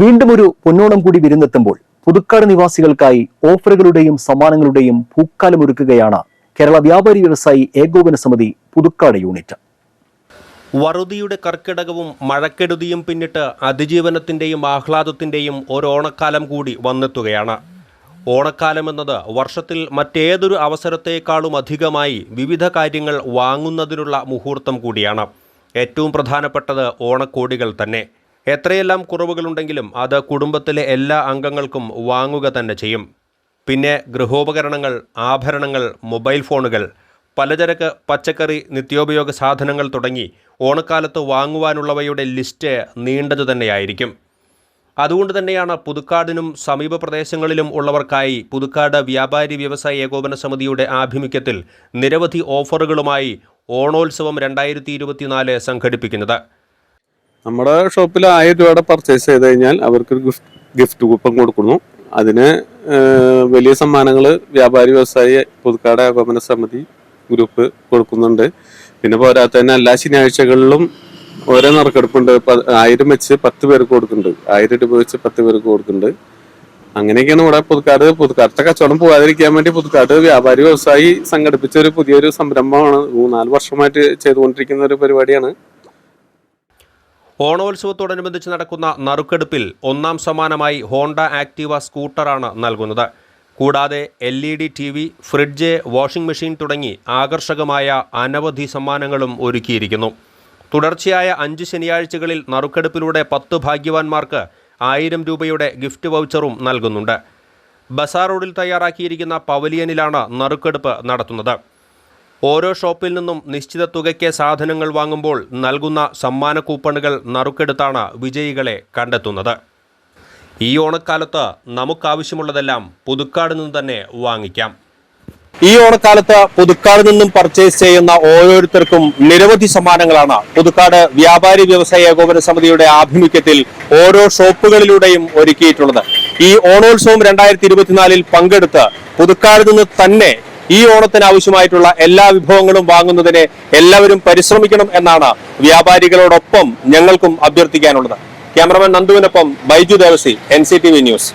വീണ്ടും ഒരു പൊന്നോണം കൂടി വിരുന്നെത്തുമ്പോൾ പുതുക്കാട് നിവാസികൾക്കായി ഓഫറുകളുടെയും സമ്മാനങ്ങളുടെയും പൂക്കാലമൊരുക്കുകയാണ് കേരള വ്യാപാരി വ്യവസായി ഏകോപന സമിതി പുതുക്കാട് യൂണിറ്റ്. വറുതിയുടെ കർക്കിടകവും മഴക്കെടുതിയും പിന്നിട്ട് അതിജീവനത്തിന്റെയും ആഹ്ലാദത്തിന്റെയും ഒരു ഓണക്കാലം കൂടി വന്നെത്തുകയാണ്. ഓണക്കാലം എന്നത് വർഷത്തിൽ മറ്റേതൊരു അവസരത്തേക്കാളും അധികമായി വിവിധ കാര്യങ്ങൾ വാങ്ങുന്നതിനുള്ള മുഹൂർത്തം കൂടിയാണ്. ഏറ്റവും പ്രധാനപ്പെട്ടത് ഓണക്കോടികൾ തന്നെ. എത്രയെല്ലാം കുറവുകളുണ്ടെങ്കിലും അത് കുടുംബത്തിലെ എല്ലാ അംഗങ്ങൾക്കും വാങ്ങുക തന്നെ ചെയ്യും. പിന്നെ ഗൃഹോപകരണങ്ങൾ ആഭരണങ്ങൾ മൊബൈൽ ഫോണുകൾ പലചരക്ക് പച്ചക്കറി നിത്യോപയോഗ സാധനങ്ങൾ തുടങ്ങി ഓണക്കാലത്ത് വാങ്ങുവാനുള്ളവയുടെ ലിസ്റ്റ് നീണ്ടതു തന്നെയായിരിക്കും. അതുകൊണ്ട് തന്നെയാണ് പുതുക്കാടിനും സമീപ പ്രദേശങ്ങളിലും ഉള്ളവർക്കായി പുതുക്കാട് വ്യാപാരി വ്യവസായ ഏകോപന സമിതിയുടെ ആഭിമുഖ്യത്തിൽ നിരവധി ഓഫറുകളുമായി ഓണോത്സവം രണ്ടായിരത്തി സംഘടിപ്പിക്കുന്നത്. നമ്മുടെ ഷോപ്പിൽ ആയിരം രൂപയുടെ പർച്ചേസ് ചെയ്ത് കഴിഞ്ഞാൽ അവർക്കൊരു ഗിഫ്റ്റ് ഗിഫ്റ്റ് കൂപ്പൺ കൊടുക്കുന്നു. അതിന് വലിയ സമ്മാനങ്ങൾ വ്യാപാരി വ്യവസായി പുതുക്കാട് ഏകോപന സമിതി ഗ്രൂപ്പ് കൊടുക്കുന്നുണ്ട്. പിന്നെ പോരാത്ത തന്നെ എല്ലാ ശനിയാഴ്ചകളിലും ഓരോ നറുക്കെടുപ്പുണ്ട്. ആയിരം വെച്ച് പത്ത് പേർക്ക് കൊടുക്കുന്നുണ്ട്. ആയിരം രൂപ വെച്ച് പത്ത് പേർക്ക് കൊടുക്കുന്നുണ്ട്. അങ്ങനെയൊക്കെയാണ് ഇവിടെ പുതുക്കാട് പുതുക്കാടത്തെ കച്ചവടം പോകാതിരിക്കാൻ വേണ്ടി പുതുക്കാട് വ്യാപാരി വ്യവസായി സംഘടിപ്പിച്ച ഒരു പുതിയൊരു സംരംഭമാണ്. മൂന്നാൽ വർഷമായിട്ട് ചെയ്തുകൊണ്ടിരിക്കുന്ന ഒരു പരിപാടിയാണ്. ഓണോത്സവത്തോടനുബന്ധിച്ച് നടക്കുന്ന നറുക്കെടുപ്പിൽ ഒന്നാം സമ്മാനമായി ഹോണ്ട ആക്റ്റീവ സ്കൂട്ടറാണ് നൽകുന്നത്. കൂടാതെ L E D T V fridge washing machine തുടങ്ങി ആകർഷകമായ അനവധി സമ്മാനങ്ങളും ഒരുക്കിയിരിക്കുന്നു. തുടർച്ചയായ അഞ്ച് ശനിയാഴ്ചകളിൽ നറുക്കെടുപ്പിലൂടെ പത്ത് ഭാഗ്യവാന്മാർക്ക് ആയിരം രൂപയുടെ ഗിഫ്റ്റ് വൗച്ചറും നൽകുന്നുണ്ട്. ബസാർ റോഡിൽ തയ്യാറാക്കിയിരിക്കുന്ന പവലിയനിലാണ് നറുക്കെടുപ്പ് നടത്തുന്നത്. ഓരോ ഷോപ്പിൽ നിന്നും നിശ്ചിത തുകയ്ക്ക് സാധനങ്ങൾ വാങ്ങുമ്പോൾ നൽകുന്ന സമ്മാന കൂപ്പണുകൾ നറുക്കെടുത്താണ് വിജയികളെ കണ്ടെത്തുന്നത്. ഈ ഓണക്കാലത്ത് നമുക്കാവശ്യമുള്ളതെല്ലാം പുതുക്കാട് നിന്ന് തന്നെ വാങ്ങിക്കാം. ഈ ഓണക്കാലത്ത് പുതുക്കാട് നിന്നും പർച്ചേസ് ചെയ്യുന്ന ഓരോരുത്തർക്കും നിരവധി സമ്മാനങ്ങളാണ്. പുതുക്കാട് വ്യാപാരി വ്യവസായ ഏകോപന സമിതിയുടെ ആഭിമുഖ്യത്തിൽ ഓരോ ഷോപ്പുകളിലൂടെയും ഒരുക്കിയിട്ടുള്ളത്. ഈ ഓണോത്സവം രണ്ടായിരത്തി ഇരുപത്തിനാലിൽ പങ്കെടുത്ത് പുതുക്കാട് നിന്ന് തന്നെ ഈ ഓണത്തിന് ആവശ്യമായിട്ടുള്ള എല്ലാ വിഭവങ്ങളും വാങ്ങുന്നതിന് എല്ലാവരും പരിശ്രമിക്കണം എന്നാണ് വ്യാപാരികളോടൊപ്പം ഞങ്ങൾക്കും അഭ്യർത്ഥിക്കാനുള്ളത്. ക്യാമറമാൻ നന്ദുവിനൊപ്പം ബൈജു ദേവസി എൻ ന്യൂസ്.